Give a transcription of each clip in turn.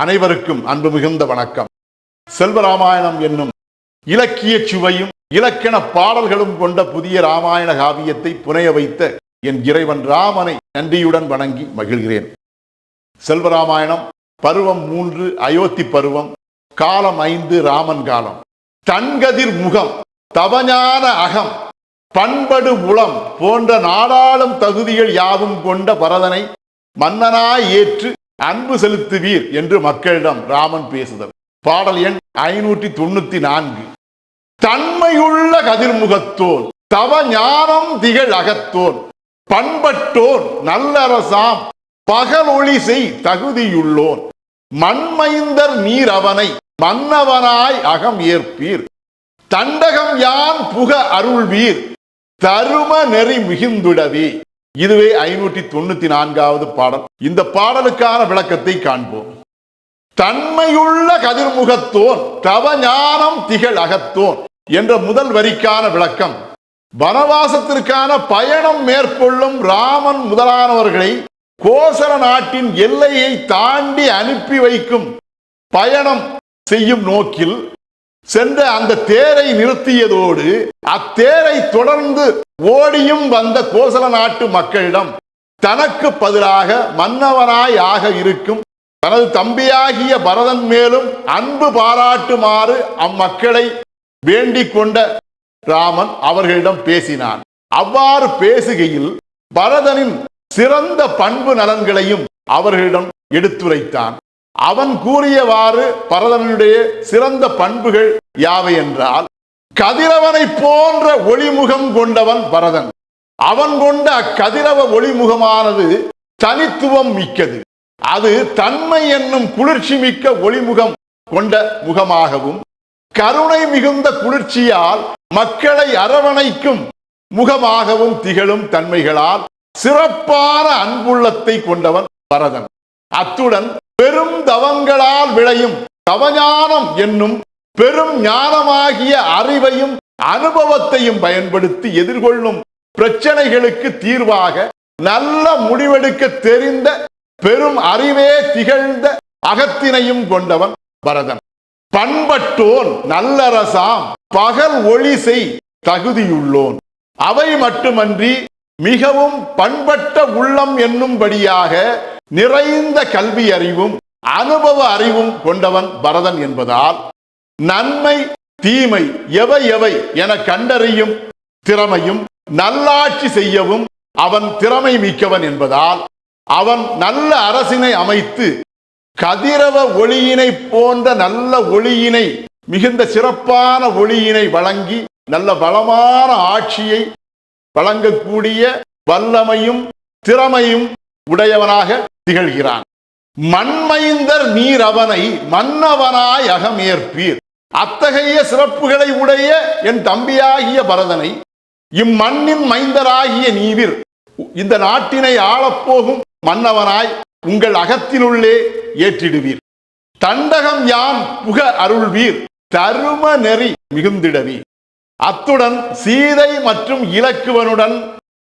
அனைவருக்கும் அன்பு மிகுந்த வணக்கம். செல்வராமாயணம் என்னும் இலக்கிய சுவையும் இலக்கண பாடல்களும் கொண்ட புதிய ராமாயண காவியத்தை புனைய வைத்த என் இறைவன் ராமனை நன்றியுடன் வணங்கி மகிழ்கிறேன். செல்வராமாயணம் பருவம் மூன்று அயோத்தி பருவம் காலம் ஐந்து ராமன் காலம். தன்கதிர் முகம் தவஞான அகம் பண்படு உளம் போன்ற நாடாளும் தகுதிகள் யாவும் கொண்ட பரதனை மன்னனாய் ஏற்று அன்பு செலுத்துவீர் என்று மக்களிடம் ராமன் பேசுதல். பாடல் எண் ஐநூற்றி தொண்ணூத்தி நான்கு தன்மையுள்ள கதிர்முகத்தோன் தவ ஞானம் திகழ் அகத்தோன் பண்பட்டோன் நல்லரசாம் பகலொளி செய் தகுதியுள்ளோன். மண்மைந்தர் நீர் அவனை மன்னவனாய் அகம் ஏற்பீர். தண்டகம் யான் புக அருள்வீர் தரும நெறி மிகுந்துடவே. இதுவே ஐநூற்றி தொண்ணூத்தி நான்காவது பாடல். இந்த பாடலுக்கான விளக்கத்தை காண்போம். தன்மையுள்ள கதிர்முகத்தோன் தவ ஞானம் திகழ் அகத்தோன் என்ற முதல் வரிக்கான விளக்கம். வனவாசத்திற்கான பயணம் மேற்கொள்ளும் ராமன் முதலானவர்களை கோசல நாட்டின் எல்லையை தாண்டி அனுப்பி வைக்கும் பயணம் செய்யும் நோக்கில் சென்ற அந்த தேரை நிறுத்தியதோடு அத்தேரை தொடர்ந்து ஓடியும் வந்த கோசல நாட்டு மக்களிடம் தனக்கு பதிலாக மன்னவனாய் ஆக இருக்கும் தனது தம்பியாகிய பரதன் மேலும் அன்பு பாராட்டுமாறு அம்மக்களை வேண்டிக் கொண்ட ராமன் அவர்களிடம் பேசினான். அவ்வாறு பேசுகையில் பரதனின் சிறந்த பண்பு நலன்களையும் அவர்களிடம் எடுத்துரைத்தான். அவன் கூறியவாறு பரதனுடைய சிறந்த பண்புகள் யாவை என்றால் கதிரவனை போன்ற ஒளிமுகம் கொண்டவன் பரதன். அவன் கொண்ட அக்கதிரவ ஒளிமுகமானது தனித்துவம் மிக்கது. அது தன்மை என்னும் குளிர்ச்சி மிக்க ஒளிமுகம் கொண்ட முகமாகவும் கருணை மிகுந்த குளிர்ச்சியால் மக்களை அரவணைக்கும் முகமாகவும் திகழும் தன்மைகளால் சிறப்பான அன்புள்ளத்தை கொண்டவன் பரதன். அத்துடன் பெரும் தவங்களால் விளையும் தவஞானம் என்னும் பெரும் ஞானமாகிய அறிவையும் அனுபவத்தையும் பயன்படுத்தி எதிர்கொள்ளும் பிரச்சனைகளுக்கு தீர்வாக நல்ல முடிவெடுக்க தெரிந்த பெரும் அறிவே திகழ்ந்த அகத்தினையும் கொண்டவன் பரதன். பண்பட்டோன் நல்லரசாம் பகல் ஒளி செய் தகுதியுள்ளோன். அவை மட்டுமன்றி மிகவும் பண்பட்ட உள்ளம் என்னும்படியாக நிறைந்த கல்வி அறிவும் அனுபவ அறிவும் கொண்டவன் பரதன் என்பதால் நன்மை தீமை எவை எவை என கண்டறியும் திறமையும் நல்லாட்சி செய்யவும் அவன் திறமை மிக்கவன் என்பதால் அவன் நல்ல அரசினை அமைத்து கதிரவ ஒளியினை போன்ற நல்ல ஒளியினை மிகுந்த சிறப்பான ஒளியினை வழங்கி நல்ல வளமான ஆட்சியை வழங்கக்கூடிய வல்லமையும் திறமையும் உடையவனாக திகழ்கிறான். மண்மைந்தர் நீர் அவனை மன்னவனாய் அகமேற்பீர். அத்தகைய சிறப்புகளை உடைய என் தம்பியாகிய பரதனை இம்மண்ணின் மைந்தராகிய நீவிர் இந்த நாட்டினை ஆளப்போகும் மன்னவனாய் உங்கள் அகத்தினுள்ளே ஏற்றிடுவீர். தண்டகம் யான் புக அருள்வீர் தரும நெறி மிகுந்திடவி. அத்துடன் சீதை மற்றும் இலக்குவனுடன்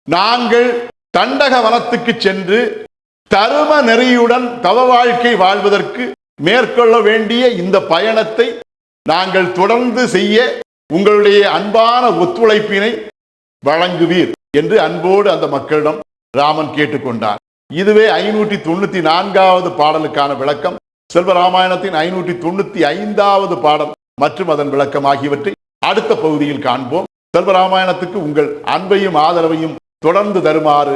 நாங்கள் தண்டக வனத்துக்கு சென்று தரும நெறியுடன் தவ வாழ்க்கை வாழ்வதற்கு மேற்கொள்ள வேண்டிய இந்த பயணத்தை நாங்கள் தொடர்ந்து செய்ய உங்களுடைய அன்பான ஒத்துழைப்பினை வழங்குவீர் என்று அன்போடு அந்த மக்களிடம் ராமன் கேட்டுக்கொண்டார். இதுவே ஐநூற்றி தொண்ணூற்றி நான்காவது பாடலுக்கான விளக்கம். செல்வராமாயணத்தின் ஐநூற்றி தொண்ணூத்தி ஐந்தாவது பாடல் மற்றும் அதன் விளக்கம் ஆகியவற்றை அடுத்த பகுதியில் காண்போம். செல்வராமாயணத்துக்கு உங்கள் அன்பையும் ஆதரவையும் தொடர்ந்து தருமாறு